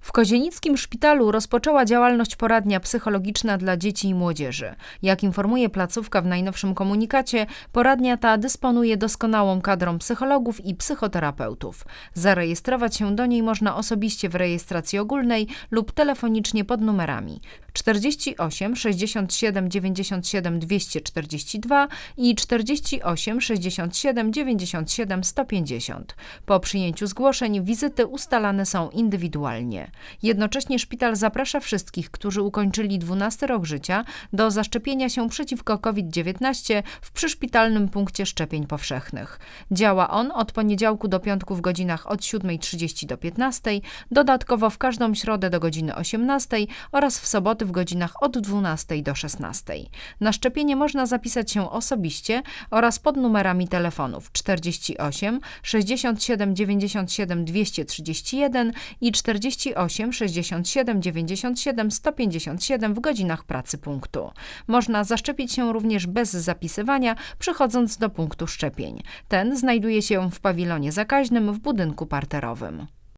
W Kozienickim Szpitalu rozpoczęła działalność poradnia psychologiczna dla dzieci i młodzieży. Jak informuje placówka w najnowszym komunikacie, poradnia ta dysponuje doskonałą kadrą psychologów i psychoterapeutów. Zarejestrować się do niej można osobiście w rejestracji ogólnej lub telefonicznie pod numerami 48 67 97 242 i 48 67 97 150. Po przyjęciu zgłoszeń wizyty ustalane są indywidualnie. Jednocześnie szpital zaprasza wszystkich, którzy ukończyli 12 rok życia, do zaszczepienia się przeciwko COVID-19 w przyszpitalnym punkcie szczepień powszechnych. Działa on od poniedziałku do piątku w godzinach od 7.30 do 15.00, dodatkowo w każdą środę do godziny 18.00 oraz w soboty w godzinach od 12.00 do 16.00. Na szczepienie można zapisać się osobiście oraz pod numerami telefonów 48 67 97 231 i 48 67 97 157 w godzinach pracy punktu. Można zaszczepić się również bez zapisywania, przychodząc do punktu szczepień. Ten znajduje się w pawilonie zakaźnym w budynku parterowym.